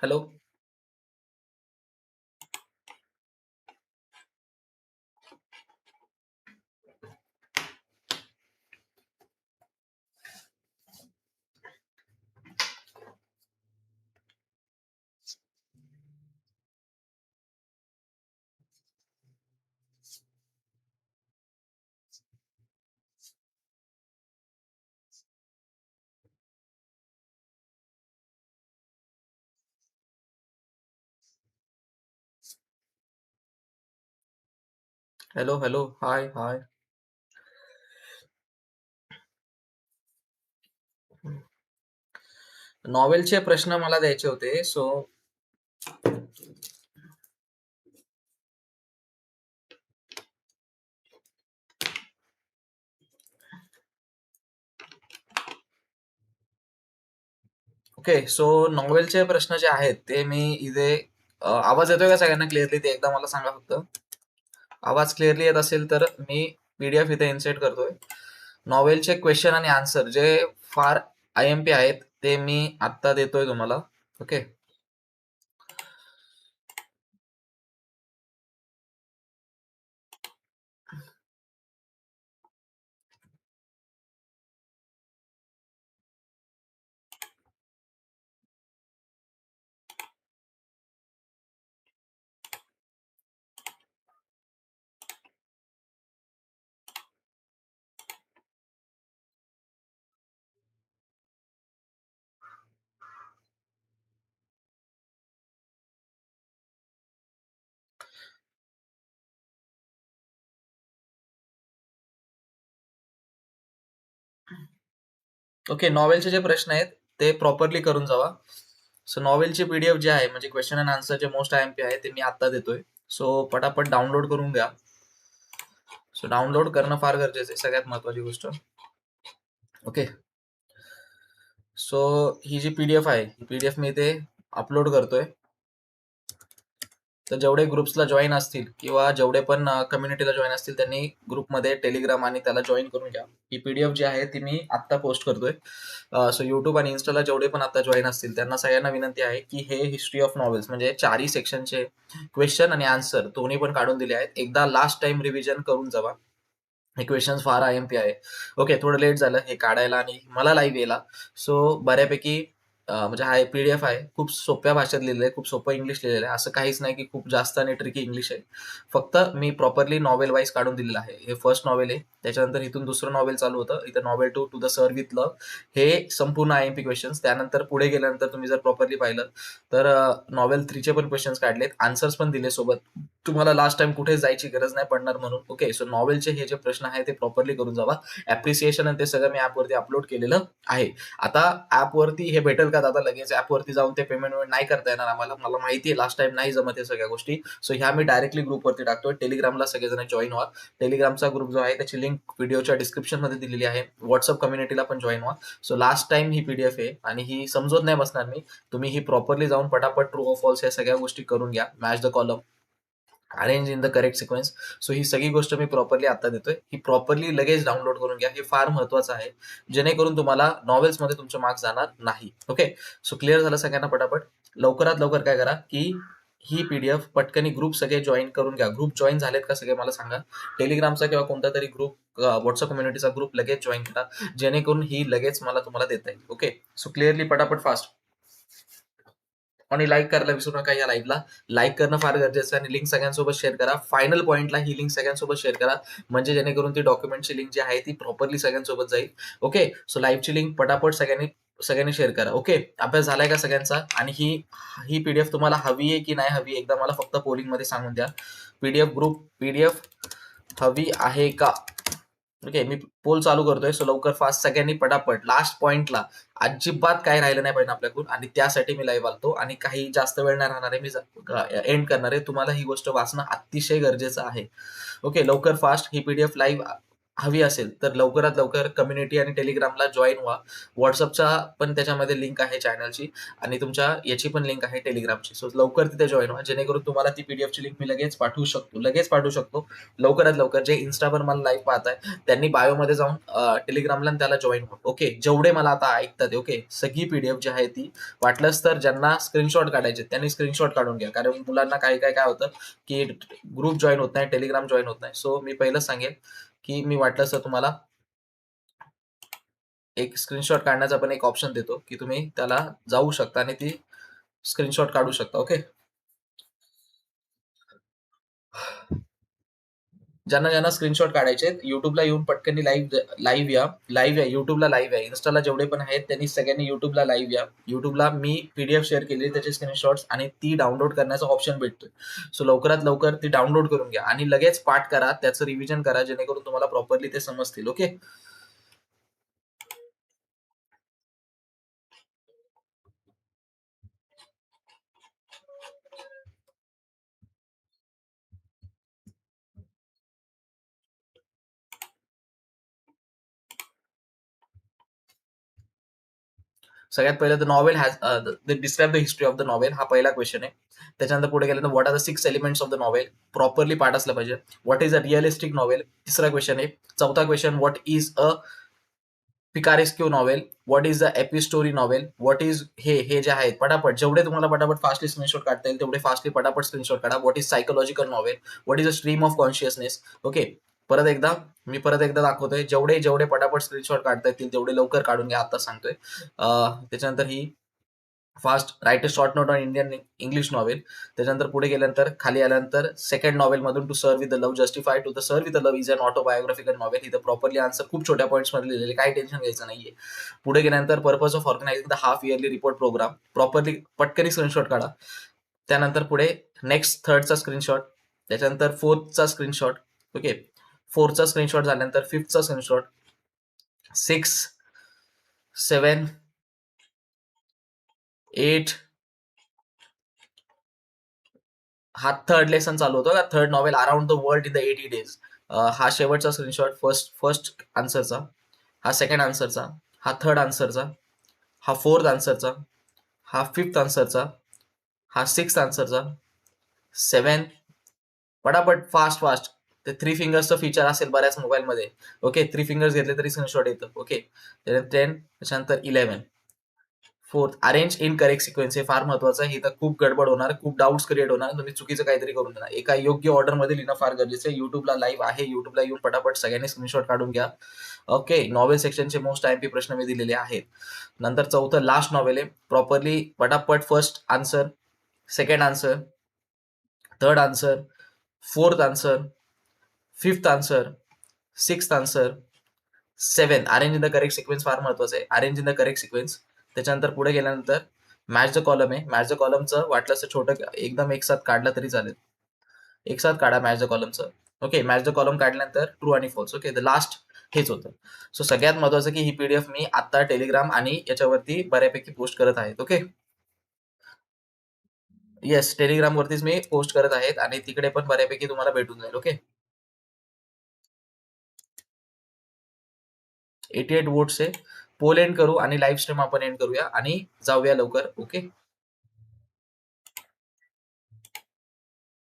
Hello. Hello hello hi hi नॉवेलचे प्रश्न मला द्यायचे होते सो ओके सो नॉवेलचे प्रश्न जे आहेत ते मी इथे आवाज येतोय का सगळ्यांना? क्लिअरली ते एकदा मला सांगा फक्त. आवाज क्लिअरली येत असेल तर मी पीडीएफ इथे इन्सर्ट करतोय. नॉवेलचे क्वेश्चन आणि आन्सर जे फार आय एम पी आहेत ते मी आत्ता देतोय तुम्हाला. ओके ओके नॉवेलचे जे प्रश्न आहेत ते प्रॉपरली करून जावा. सो नॉवेलचे पीडीएफ जे आहे म्हणजे क्वेश्चन अँड आन्सर जे मोस्ट आय एम पी आहे ते मी आत्ता देतोय. सो पटापट डाउनलोड करून घ्या. सो डाउनलोड करणं फार गरजेचं आहे सगळ्यात महत्वाची गोष्ट. ओके सो ही जी पीडीएफ आहे ही पीडीएफ मी इथे अपलोड करतोय. तर जेवढे ग्रुप्सला जॉईन असतील किंवा जेवढे पण कम्युनिटीला जॉईन असतील त्यांनी ग्रुपमध्ये टेलिग्राम आणि त्याला जॉईन करून घ्या. ही पीडीएफ जी आहे ती मी आत्ता पोस्ट करतोय. सो युट्यूब आणि इन्स्टाला जेवढे पण आता जॉईन असतील त्यांना सगळ्यांना विनंती आहे की हे हिस्ट्री ऑफ नॉवेल्स म्हणजे चारही सेक्शनचे क्वेश्चन आणि आन्सर दोन्ही पण काढून दिले आहेत. एकदा लास्ट टाइम रिव्हिजन करून जावा. हे क्वेश्चन फार आय एम पी आहे. ओके थोडं लेट झालं हे काढायला आणि मला लाईव्ह यायला. सो बऱ्यापैकी म्हणजे हा पी डी एफ आहे. खूप सोप्या भाषेत लिहिलेलं आहे खूप सोपं इंग्लिश लिहिलेलं आहे. असं काहीच नाही की खूप जास्त आणि ट्रिकी इंग्लिश आहे. फक्त मी प्रॉपरली नॉवेल वाईज काढून दिलेलं आहे. हे फर्स्ट नॉवेल आहे. त्याच्यानंतर इथून दुसरं नॉवेल चालू होतं. इथं novel to to the sir with love हे संपूर्ण आय एम पी क्वेश्चन्स त्यानंतर पुढे गेल्यानंतर तुम्ही जर प्रॉपरली पाहिलं तर नॉवेल थ्रीचे पण क्वेश्चन्स काढलेत. आन्सर्स पण दिले सोबत. तुम्हाला लास्ट टाइम कुठे जायची गरज नाही पडणार म्हणून. ओके सो नॉवेलचे हे जे प्रश्न आहे ते प्रॉपरली करून जावा. ऍप्रिसिएशन आणि ते सगळं मी ऍपवरती अपलोड केलेलं आहे. आता ऍपवरती हे भेटेल का दादा लगेच ऍपवरती जाऊन ते पेमेंट नाही करता येणार आम्हाला? मला माहिती आहे लास्ट टाइम नाही जमत या सगळ्या गोष्टी. सो ह्या मी डायरेक्टली ग्रुपवरती टाकतोय. टेलिग्रामला सगळेजण जॉईन व्हा. टेलिग्रामचा ग्रुप जो आहे त्याची लिंक व्हिडिओच्या डिस्क्रिप्शनमध्ये दिलेली आहे. व्हॉट्सअप कम्युनिटीला पण जॉईन व्हा. सो लास्ट टाइम ही पीडीएफ आहे आणि ही समजत नाही बसणार मी. तुम्ही ही प्रॉपरली जाऊन पटापट ट्रू ऑफ फॉल्स या सगळ्या गोष्टी करून घ्या. Match the column arrange in the correct sequence so ही सगळी गोष्ट मी प्रॉपरली आता देतोय. ही प्रॉपरली लगेच डाउनलोड करून घ्या. हे फार महत्वाचं आहे. जेणेकरून तुम्हाला नॉवेल्समध्ये तुमचे मार्क्स जाणार नाही. ओके सो क्लिअर झालं सगळ्यांना पटापट? लवकरात लवकर काय करा की ही पीडीएफ पटकनी ग्रुप सगळे जॉईन करून घ्या. ग्रुप जॉईन झालेत का सगळे मला सांगा. टेलिग्रामचा किंवा कोणता तरी ग्रुप व्हॉट्सअप कम्युनिटीचा ग्रुप लगेच जॉईन करा. जेणेकरून ही लगेच मला तुम्हाला देता येईल. ओके सो क्लिअरली पटापट फास्ट आणि लाईक करायला विसरू नका या लाईव्हला लाईक करणं फार गरजेचं आहे आणि लिंक सगळ्यांसोबत शेअर करा. फायनल पॉईंटला ही लिंक सगळ्यांसोबत शेअर करा. म्हणजे जेणेकरून ती डॉक्युमेंटची लिंक जी आहे ती प्रॉपरली सगळ्यांसोबत जाईल. ओके सो लाईव्हची लिंक पटापट सगळ्यांनी सगळ्यांनी शेअर करा. ओके अभ्यास झालाय का सगळ्यांचा? आणि ही ही पीडीएफ तुम्हाला हवी आहे की नाही हवी एकदा मला फक्त पोलिंगमध्ये सांगून द्या. पीडीएफ ग्रुप पीडीएफ हवी आहे का? ओके मी पोल चालू करतोय सो लवकर फास्ट सगळ्यांनी पटापट. लास्ट पॉइंटला अजिबात काही राहिलं नाही पाहिजे आपल्याकडून आणि त्यासाठी मी लाईव्ह आलतो. आणि काही जास्त वेळ नाही राहणार आहे मी एंड करणार आहे. तुम्हाला ही गोष्ट वाचणं अतिशय गरजेचं आहे. ओके लवकर फास्ट ही पीडीएफ लाईव्ह हवी असेल तर लवकरात लवकर कम्युनिटी आणि टेलिग्रामला जॉईन व्हा. व्हॉट्सअपचा पण त्याच्यामध्ये लिंक आहे चॅनलची आणि तुमच्या याची पण लिंक आहे टेलिग्रामची सो लवकर तिथे जॉईन व्हा. जेणेकरून तुम्हाला ती पीडीएफची लिंक मी लगेच पाठवू शकतो. लगेच पाठवू शकतो. लवकरात लवकर जे इन्स्टावर मला लाईव्ह पाहत आहे त्यांनी बायोमध्ये जाऊन टेलिग्रामला त्याला जॉईन व्हा. ओके जेवढे मला आता ऐकतात ओके सगळी पीडीएफ जी आहे ती वाटलंच तर ज्यांना स्क्रीनशॉट काढायचे त्यांनी स्क्रीनशॉट काढून घ्या. कारण मुलांना काही काय काय होतं की ग्रुप जॉईन होत नाही टेलिग्राम जॉईन होत नाही. सो मी पहिलं सांगेन की मी वाटलं तर तुम्हाला. एक स्क्रीनशॉट काढण्याचा पण एक ऑप्शन देतो की तुम्ही त्याला जाऊ शकता आणि ती स्क्रीनशॉट काढू शकता ओके ज्यांना ज्यांना स्क्रीनशॉट काढायचे युट्यूबला येऊन पटकन लाईव्ह लाईव्ह या लाईव्ह या युट्यूबला लाईव्ह या. इन्स्टाला जेवढे पण आहेत त्यांनी सगळ्यांनी युट्यूबला लाईव्ह या. युट्यूबला मी पीडीएफ शेअर केली त्याचे स्क्रीनशॉट्स आणि ती डाउनलोड करण्याचा ऑप्शन भेटतोय. सो लवकरात लवकर ती डाउनलोड करून घ्या. आणि लगेच पाठ करा त्याचं रिव्हिजन करा जेणेकरून तुम्हाला प्रॉपरली ते समजतील ओके सगळ्यात पहिलं the novel has describe the history of the novel हा पहिला क्वेश्चन आहे. त्याच्यानंतर पुढे गेलं what are the six elements of the novel properly पाठ असलं पाहिजे. What is a realistic novel तिसरा क्वेश्चन आहे. चौथा question what is a picaresque novel what is the epistolary novel what is हे हे जे आहेत पटापट. जेवढे तुम्हाला पटापट फास्टली स्क्रीनशॉट काढता येईल तेवढे फास्टली पटापट स्क्रीनशॉट काढा. What is psychological novel what is a stream of consciousness okay परत एकदा मी परत एकदा दाखवतोय. जेवढे जेवढे पटापट स्क्रीनशॉट काढता येतील तेवढे लवकर काढून घ्या आता सांगतोय. त्याच्यानंतर ही fast write a short note on Indian English novel त्याच्यानंतर पुढे गेल्यानंतर खाली आल्यानंतर सेकंड नॉवेल मधून to sir with the love justify to the sir with the love is an autobiographical novel इथं प्रॉपरली आन्सर खूप छोट्या पॉईंट्समध्ये लिहिलेले काही टेन्शन घ्यायचं नाहीये. पुढे गेल्यानंतर purpose of organizing the half yearly report program properly पटकनी screenshot काढा. त्यानंतर पुढे नेक्स्ट थर्डचा स्क्रीनशॉट त्याच्यानंतर फोर्थचा स्क्रीनशॉट ओके फोरचा स्क्रीनशॉट झाल्यानंतर फिफ्थचा स्क्रीनशॉट सिक्स सेवन एट हा थर्ड लेसन चालू होतो. का third novel around the world in the eighty days हा शेवटचा स्क्रीनशॉट फर्स्ट फर्स्ट आन्सरचा हा सेकंड आन्सरचा हा थर्ड आन्सरचा हा फोर्थ आन्सरचा हा फिफ्थ आन्सरचा हा सिक्स आन्सरचा सेवन पटापट फास्ट फास्ट ते थ्री फिंगर्सचं फीचर असेल बऱ्याच मोबाईलमध्ये ओके थ्री फिंगर्स घेतले तरी स्क्रीनशॉट येतं. ओके टेन त्याच्यानंतर eleven fourth arrange in correct sequence हे फार महत्वाचं आहे. इथं खूप गडबड होणार खूप डाऊट्स क्रिएट होणार. तुम्ही चुकीचं काहीतरी करून देणार. एका योग्य ऑर्डरमध्ये लिहिणं फार गरजेचं आहे. युट्यूबला लाईव्ह आहे. युट्यूबला येऊन पटापट सगळ्यांनी स्क्रीनशॉट काढून घ्या. ओके नॉवेल सेक्शनचे मोस्ट आय पी प्रश्न मी दिलेले आहेत. नंतर चौथं लास्ट नॉवेल आहे. प्रॉपरली पटापट first answer second answer third answer fourth answer fifth answer sixth answer seven arrange in the correct sequence फार महत्वाचं आहे. Arrange in the correct sequence त्याच्यानंतर पुढे गेल्यानंतर मॅच द कॉलम आहे. मॅच द कॉलमचं वाटलं असं छोटं एकदम एक साथ काढलं तरी चालेल. एक साथ काढा मॅच द कॉलमचं ओके मॅच द कॉलम काढल्यानंतर ट्रू आणि फॉल्स ओके द लास्ट हेच होतं. सो सगळ्यात महत्वाचं की ही पीडीएफ मी आता टेलिग्राम आणि याच्यावरती बऱ्यापैकी पोस्ट करत आहेत ओके येस टेलिग्राम वरतीच मी पोस्ट करत आहेत आणि तिकडे पण बऱ्यापैकी तुम्हाला भेटून जाईल. ओके एटी एट वोट्स आहे पोल एंड करू आणि लाईव्ह स्ट्रीम आपण एंड करूया आणि जाऊया लवकर ओके